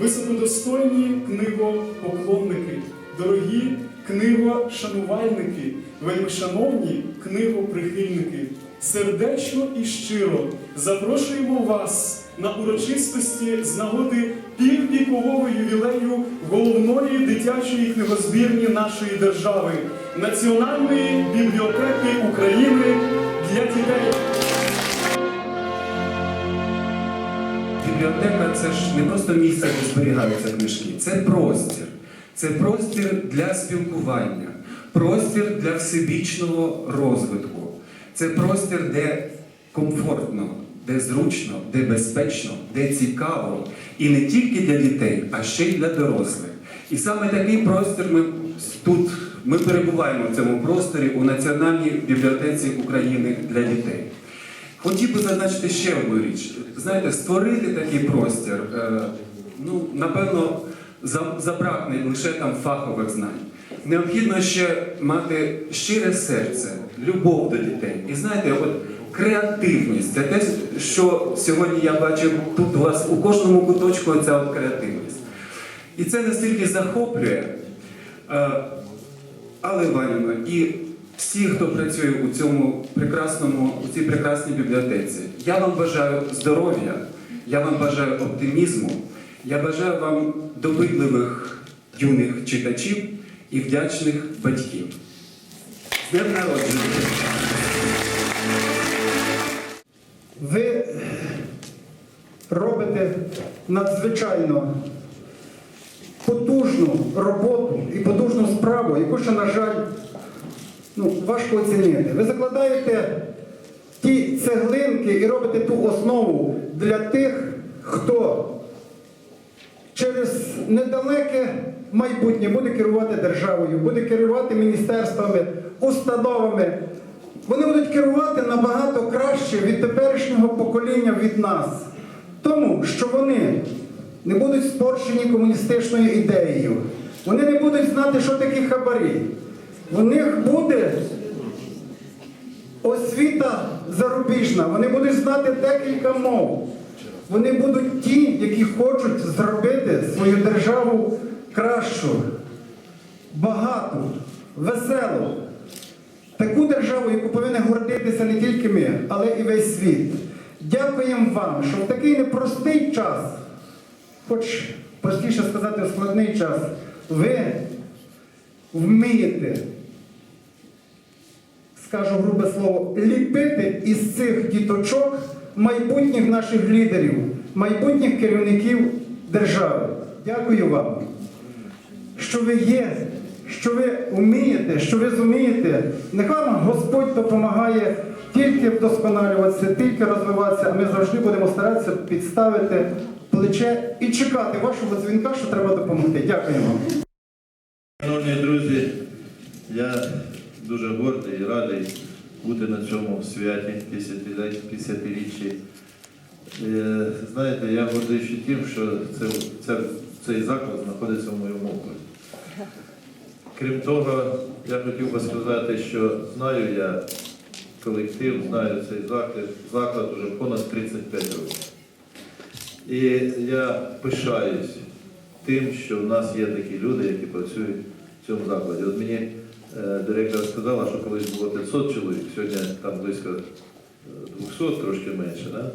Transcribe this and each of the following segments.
високодостойні книгопоклонники, дорогі книгошанувальники, вельмишановні книгоприхильники, сердечно і щиро запрошуємо вас на урочистості з нагоди піввікового ювілею головної дитячої книгозбірні нашої держави Національної бібліотеки України для дітей. Бібліотека це ж не просто місце, де зберігаються книжки, це простір. Це простір для спілкування, простір для всебічного розвитку. Це простір, де комфортно, де зручно, де безпечно, де цікаво. І не тільки для дітей, а ще й для дорослих. І саме такий простір ми тут ми перебуваємо в цьому просторі у Національній бібліотеці України для дітей. Хотів би зазначити ще одну річ. Знаєте, створити такий простір, е, ну, напевно, забракне лише там фахових знань. Необхідно ще мати щире серце, любов до дітей. І знаєте, от креативність це те, що сьогодні я бачив тут у вас у кожному куточку ця от креативність. І це настільки захоплює. Е, але Іванівна, і всі, хто працює у цьому прекрасному, у цій прекрасній бібліотеці, я вам бажаю здоров'я, я вам бажаю оптимізму, я бажаю вам добитливих юних читачів і вдячних батьків. З днем народження! Ви робите надзвичайно потужну роботу і потужну справу, яку ще, на жаль, ну, важко оцінити. Ви закладаєте ті цеглинки і робите ту основу для тих, хто через недалеке майбутнє буде керувати державою, буде керувати міністерствами, установами. Вони будуть керувати набагато краще від теперішнього покоління від нас. Тому що вони не будуть спорщені комуністичною ідеєю. Вони не будуть знати, що таке хабарі. У них буде освіта зарубіжна, вони будуть знати декілька мов. Вони будуть ті, які хочуть зробити свою державу кращу, багату, веселу. Таку державу, яку повинні гордитися не тільки ми, але і весь світ. Дякуємо вам, що в такий непростий час, хоч простіше сказати, складний час, ви вмієте скажу грубе слово, ліпити із цих діточок майбутніх наших лідерів, майбутніх керівників держави. Дякую вам, що ви є, що ви вмієте, що ви зумієте. Нехай вам Господь допомагає тільки вдосконалюватися, тільки розвиватися, а ми завжди будемо старатися підставити плече і чекати вашого дзвінка, що треба допомогти. Дякую вам. Шановні друзі, я дуже гордий і радий бути на цьому святі 50-річчі. Е, Знаєте, я гордий ще тим, що це, це, цей заклад знаходиться в моєму окрузі. Крім того, я хотів би сказати, що знаю я колектив, знаю цей заклад, заклад вже понад 35 років. І я пишаюсь тим, що в нас є такі люди, які працюють в цьому закладі. От мені директор сказала, що колись було 500 чоловік, сьогодні там близько е, 200, трошки менше. Да?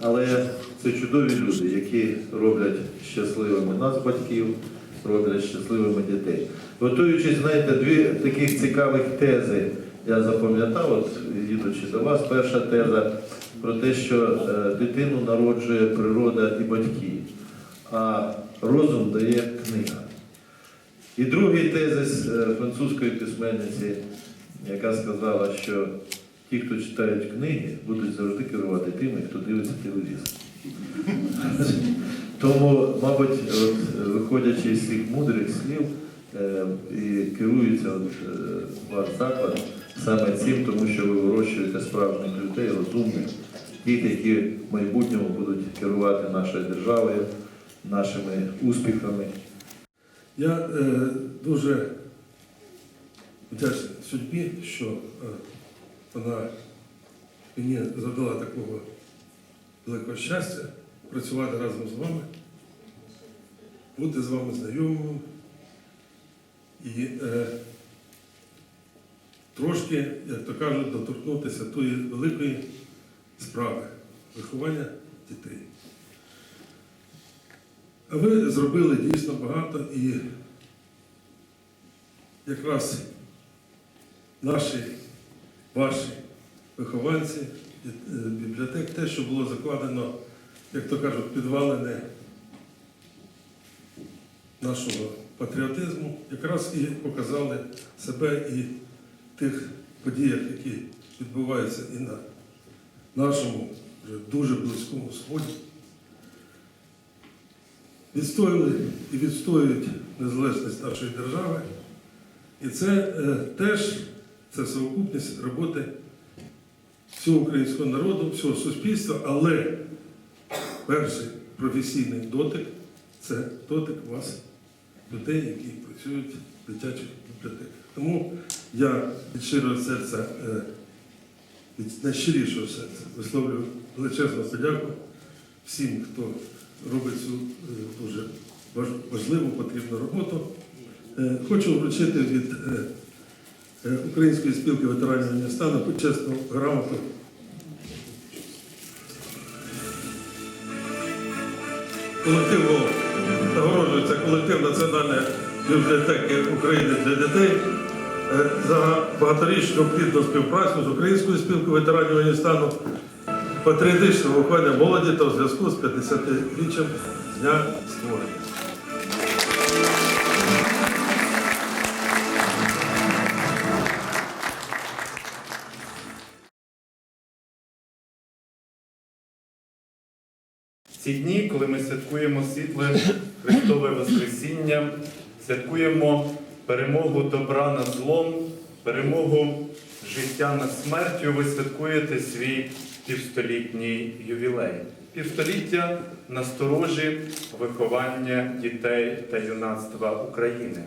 Але це чудові люди, які роблять щасливими нас, батьків, роблять щасливими дітей. Готуючись, знаєте, дві таких цікавих тези я запам'ятав, от їдучи до вас, перша теза про те, що е, дитину народжує природа і батьки, а розум дає книга. І другий тезис е, французької письменниці, яка сказала, що ті, хто читають книги, будуть завжди керувати тими, хто дивиться телевізор. Тому, мабуть, от, виходячи з цих мудрих слів, е, і керується от, е, ваш заклад саме цим, тому що ви вирощуєте справжніх людей, розумних, тих, які в майбутньому будуть керувати нашою державою, нашими успіхами. Я е, дуже вдячний судьбі, що е, вона мені задала такого великого щастя працювати разом з вами. бути з вами знайомим і е, трошки, як то кажуть, доторкнутися тої великої справи виховання дітей. Ви зробили дійсно багато і якраз наші, ваші вихованці, е, бібліотек, те, що було закладено, як то кажуть, підвалини нашого патріотизму, якраз і показали себе і тих подіях, які відбуваються і на нашому вже дуже близькому сході. Відстояли і відстоюють незалежність нашої держави. І це е, теж це совокупність роботи всього українського народу, всього суспільства, але перший професійний дотик це дотик вас, людей, які працюють в дитячих бібліотеках. Тому я від щирого серця, е, від найщирішого серця висловлюю величезну подяку всім, хто робить цю е, дуже важливу, потрібну роботу. Е, Хочу вручити від е, Української спілки ветеранів Афганістану почесну грамоту. Колектив «Голос». нагороджується колектив Національної бібліотеки України для дітей за багаторічну плідну співпрацю з Українською спілкою ветеранів Афганістану, патріотичне виховання молоді та у зв'язку з 50-річчям з дня створення. Ці дні, коли ми святкуємо світле Христове Воскресіння, святкуємо перемогу добра над злом, перемогу життя над смертю, ви святкуєте свій півстолітній ювілей. Півстоліття насторожі виховання дітей та юнацтва України.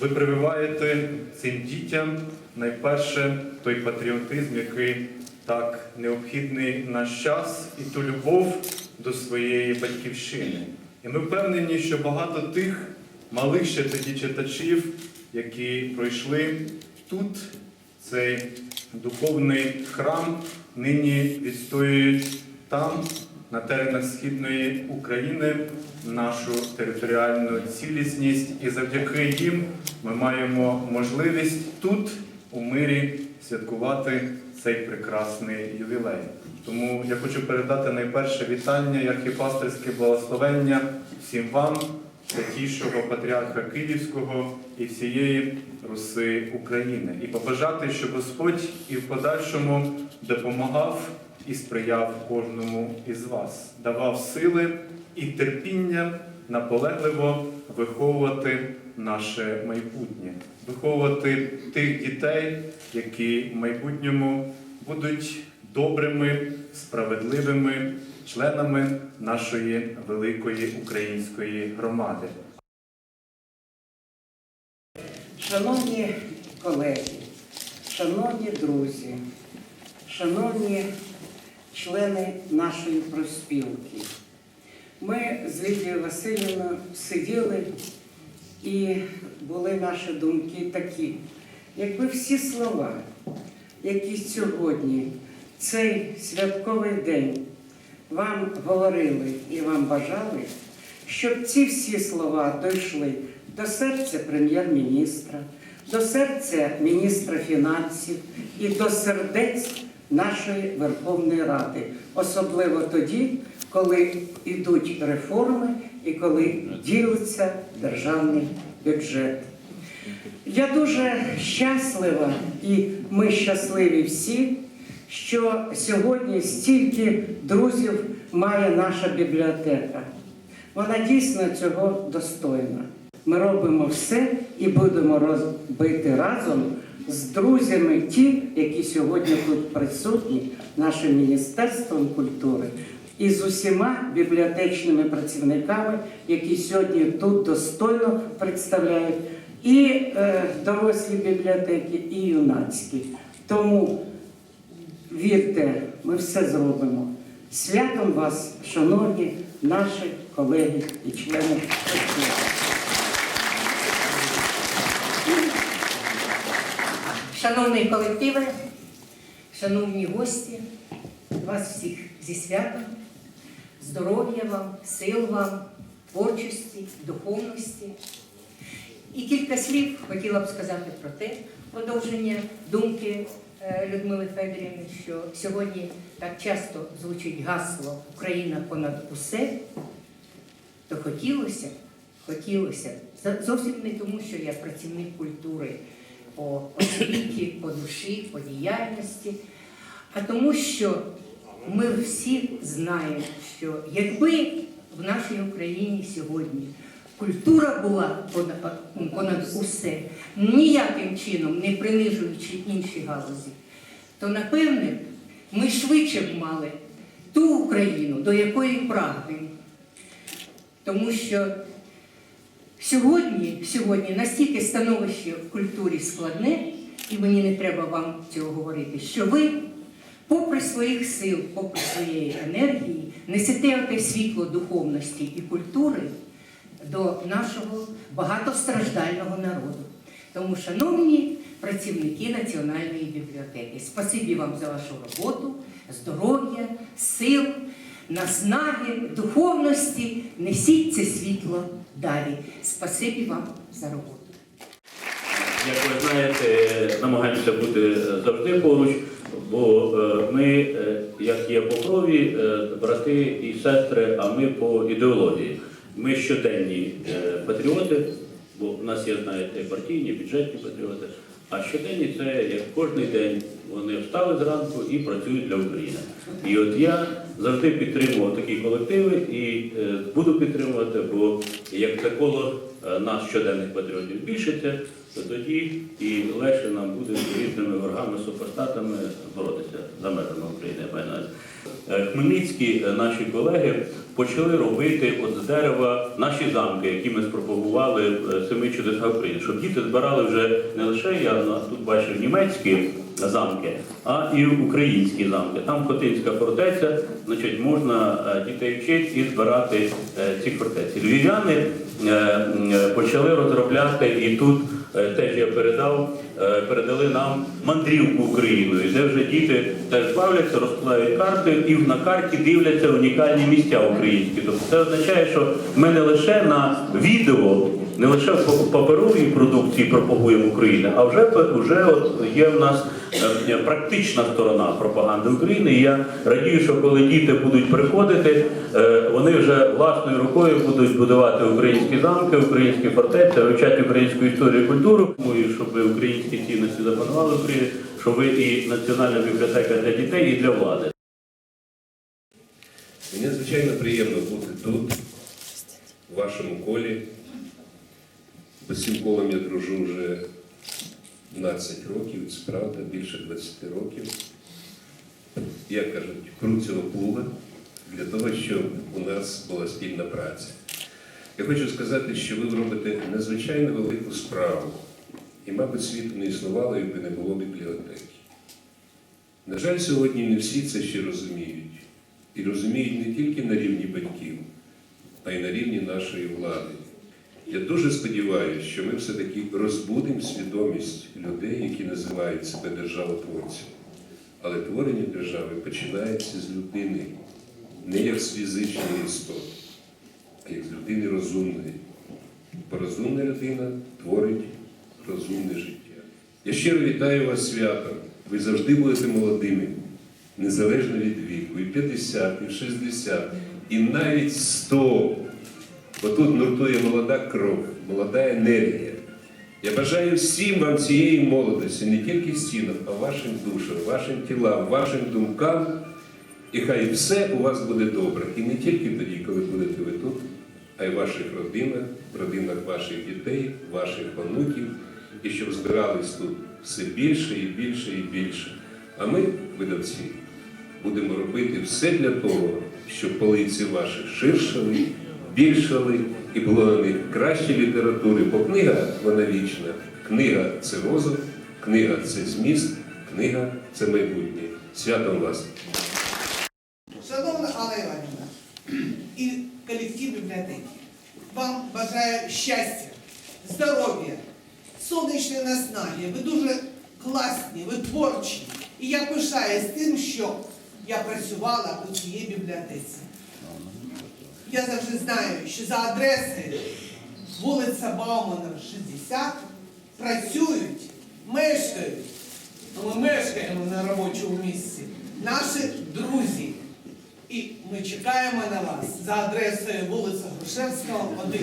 Ви прививаєте цим дітям найперше той патріотизм, який так необхідний наш час, і ту любов до своєї батьківщини. І ми впевнені, що багато тих малих ще тоді читачів, які пройшли тут цей духовний храм, нині відстоюють там, на теренах Східної України, нашу територіальну цілісність, і завдяки їм ми маємо можливість тут, у мирі, святкувати цей прекрасний ювілей. Тому я хочу передати найперше вітання і архіпастерське благословення всім вам, святішого патріарха Київського і всієї Руси України, і побажати, щоб Господь і в подальшому допомагав і сприяв кожному із вас, давав сили і терпіння наполегливо виховувати наше майбутнє, виховувати тих дітей, які в майбутньому будуть добрими, справедливими членами нашої великої української громади. Шановні колеги, шановні друзі, шановні члени нашої профспілки, ми з Лідією Васильівною сиділи і були наші думки такі, якби всі слова, які сьогодні, цей святковий день, вам говорили і вам бажали, щоб ці всі слова дійшли до серця прем'єр-міністра, до серця міністра фінансів і до сердець нашої Верховної Ради, особливо тоді, коли йдуть реформи і коли ділиться державний бюджет. Я дуже щаслива, і ми щасливі всі, що сьогодні стільки друзів має наша бібліотека. Вона дійсно цього достойна. Ми робимо все і будемо робити разом з друзями ті, які сьогодні тут присутні, нашим Міністерством культури, і з усіма бібліотечними працівниками, які сьогодні тут достойно представляють і е, дорослі бібліотеки, і юнацькі. Тому Вірте, ми все зробимо. Святом вас, шановні наші колеги і члени. Шановні колективи, шановні гості, вас всіх зі святом, здоров'я вам, сил вам, творчості, духовності. І кілька слів хотіла б сказати про те, подовження думки. Людмили Федорівни, що сьогодні так часто звучить гасло Україна понад усе, то хотілося, хотілося, зовсім не тому, що я працівник культури по освіті, по душі, по діяльності, а тому, що ми всі знаємо, що якби в нашій Україні сьогодні культура була понад, усе, ніяким чином не принижуючи інші галузі, то напевне ми швидше б мали ту Україну, до якої прагнемо. Тому що сьогодні, сьогодні настільки становище в культурі складне, і мені не треба вам цього говорити, що ви, попри своїх сил, попри своєї енергії, несете оте світло духовності і культури до нашого багатостраждального народу. Тому, шановні працівники Національної бібліотеки, спасибі вам за вашу роботу, здоров'я, сил, наснаги, духовності. Несіть це світло далі. Спасибі вам за роботу. Як ви знаєте, намагаємося бути завжди поруч, бо е, ми, е, як є по крові, е, брати і сестри, а ми по ідеології. Ми щоденні е, патріоти, бо в нас є, знаєте, партійні, бюджетні патріоти. А щоденні це як кожен день вони встали зранку і працюють для України. І от я завжди підтримував такі колективи і е, буду підтримувати, бо як це коло е, нас щоденних патріотів збільшиться, то тоді і легше нам буде з різними ворогами, супостатами боротися за мир на Е, Хмельницькі е, наші колеги почали робити от з дерева наші замки, які ми спропагували в семи чудесах України, щоб діти збирали вже не лише я тут бачив німецькі замки, а і українські замки. Там Хотинська фортеця, значить, можна е, дітей вчити і збирати е, ці фортеці. Львів'яни е, е, почали розробляти і тут. Е, Теж я передав, е, передали нам мандрівку Україною, де вже діти теж бавляться, розкладають карти і на карті дивляться унікальні місця українські. Тобто це означає, що ми не лише на відео, не лише в паперовій продукції пропагуємо Україну, а вже, вже от є в нас е, практична сторона пропаганди України. І я радію, що коли діти будуть приходити, е, вони вже власною рукою будуть будувати українські замки, українські фортеці, вивчати українську історію і культуру. Думаю, щоб українські цінності запанували в Україні, що ви і національна бібліотека для дітей, і для влади. Мені надзвичайно приємно бути тут, в вашому колі. Колом я дружу вже 12 років, це правда, більше 20 років. Як кажуть, крут цього плуга для того, щоб у нас була спільна праця. Я хочу сказати, що ви робите надзвичайно велику справу. І, мабуть, світу не існувало, якби не було бібліотеки. На жаль, сьогодні не всі це ще розуміють. І розуміють не тільки на рівні батьків, а й на рівні нашої влади. Я дуже сподіваюся, що ми все-таки розбудимо свідомість людей, які називають себе державотворцями. Але творення держави починається з людини, не як з фізичної істоти, а як з людини розумної. Бо розумна людина творить розумне життя. Я щиро вітаю вас з святом. Ви завжди будете молодими, незалежно від віку, і 50, і 60, і навіть 100. Бо тут нуртує молода кров, молода енергія. Я бажаю всім вам цієї молодості, не тільки стінах, а вашим душам, вашим тілам, вашим думкам. І хай все у вас буде добре. І не тільки тоді, коли будете ви тут, а й в ваших родинах, в родинах ваших дітей, ваших онуків, і щоб збирались тут все більше і більше і більше. А ми, видавці, будемо робити все для того, щоб полиці ваші ширшали, більшали і було на них літератури. Бо книга вона вічна. Книга це розум, книга це зміст, книга це майбутнє. Святом вас! Шановна Алла Іванівна і колектив бібліотеки, вам бажаю щастя, здоров'я, сонячної наснаги. Ви дуже класні, ви творчі. І я пишаюсь тим, що я працювала у цій бібліотеці. Я завжди знаю, що за адресою вулиця Баумана, 60 працюють, мешкають. Ну, Ми мешкаємо на робочому місці. Наші друзі. І ми чекаємо на вас за адресою вулиця Грушевського, 1.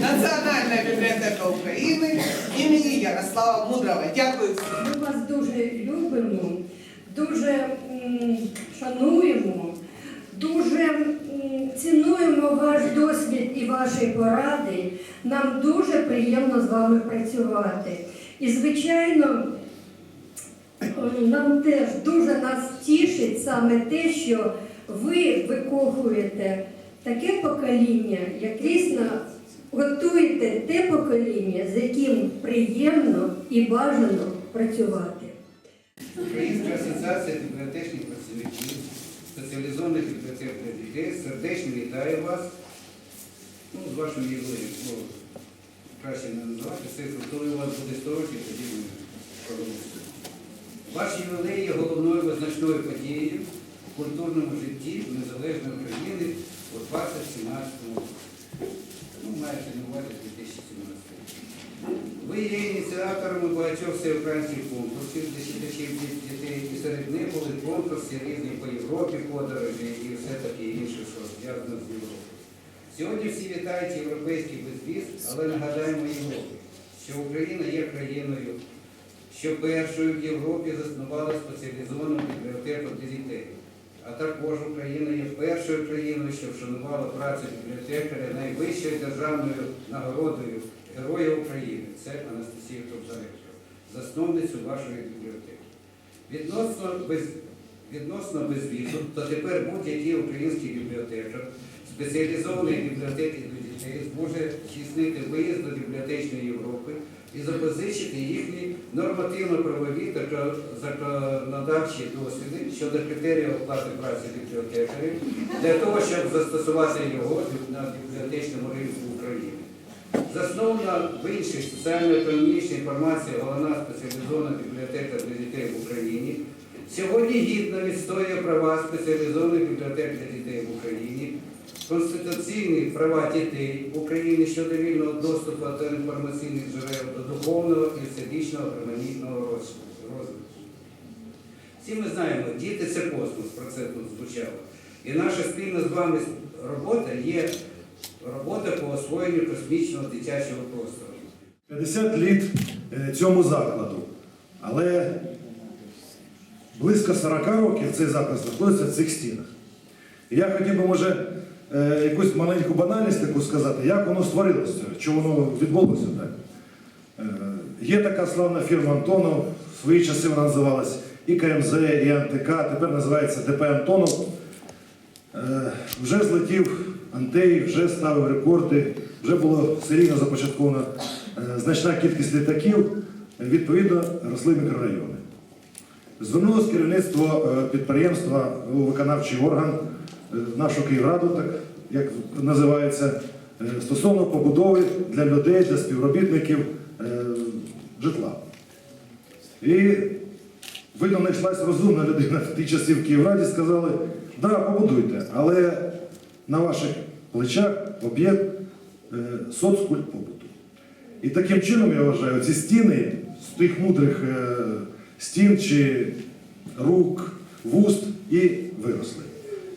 Національна бібліотека України імені Ярослава Мудрого. Дякую. Ми вас дуже любимо, дуже м, шануємо, дуже м, цінуємо досвід і ваші поради. Нам дуже приємно з вами працювати. І, звичайно, нам теж дуже нас тішить саме те, що ви викохуєте таке покоління, як дійсно готуєте те покоління, з яким приємно і бажано працювати. Українська асоціація бібліотечних працівників, спеціалізованих бібліотек для дітей сердечно вітає вас ну, з вашим ювілеєм. Бо краще не називати цифру. Коли у вас буде 100 років, тоді ми проголосуємо. Ваш ювілей є головною визначною подією в культурному житті незалежної України у 2017 році. Ну, маєте на увазі 2017 році. Ви є ініціаторами багатьох всеукраїнських конкурсів для читачів дітей, і серед них були конкурси різні по Європі, подорожі і все таке інше, що зв'язано з Європою. Сьогодні всі вітають європейський безвіз, але нагадаємо Європі, що Україна є країною, що першою в Європі заснувала спеціалізовану бібліотеку для дітей. А також Україна є першою країною, що вшанувала працю бібліотекаря найвищою державною нагородою Героя України. Це Анастасія Кобзаренко, засновницю вашої бібліотеки. Відносно без, відносно безвізу, то тепер будь-який український бібліотекар спеціалізованої бібліотеки для дітей зможе здійснити виїзд до бібліотечної Європи і запозичити їхні нормативно-правові та законодавчі досвіди щодо критеріїв оплати праці бібліотекарів для того, щоб застосувати його на бібліотечному ринку України. Заснована в іншій соціально-економічній інформації головна спеціалізована бібліотека для дітей в Україні. Сьогодні гідно відстоює права спеціалізованих бібліотек для дітей в Україні, конституційні права дітей в Україні щодо вільного доступу до інформаційних джерел, до духовного і всебічного гармонійного розвитку. Всі ми знаємо, діти це космос, про це тут звучало. І наша спільна з вами робота є робота по освоєнню космічного дитячого простору. 50 літ е, цьому закладу. Але близько 40 років цей заклад знаходиться в цих стінах. Я хотів би, може, е, якусь маленьку банальність таку сказати, як воно створилося, чому воно відбулося так. Е, Є така славна фірма Антонов, в свої часи вона називалась і КМЗ, і НТК, тепер називається ДП Антонов. Е, Вже злетів Антей, вже ставив рекорди, вже було серійно започатковано е, значна кількість літаків, відповідно, росли мікрорайони. Звернулося керівництво е, підприємства у виконавчий орган нашу Київраду, так як називається, е, стосовно побудови для людей, для співробітників е, житла. І видно, знайшлась розумна людина в ті часи в Київраді, сказали, да, побудуйте, але на ваших плечах об'єкт е, соцкультпобуту. І таким чином, я вважаю, ці стіни з тих мудрих е, стін чи рук, вуст і виросли.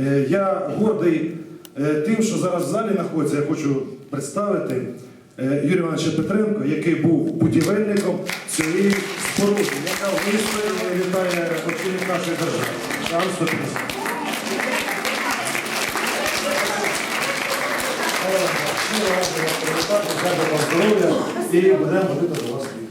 Е, Я гордий е, тим, що зараз в залі знаходиться, я хочу представити е, Юрія Івановича Петренко, який був будівельником цієї споруди, яка вистояла і вітає очільник нашої держави. Там 150. Щиро раді вас привітати, бажаю вам здоров'я і будемо ходити до вас.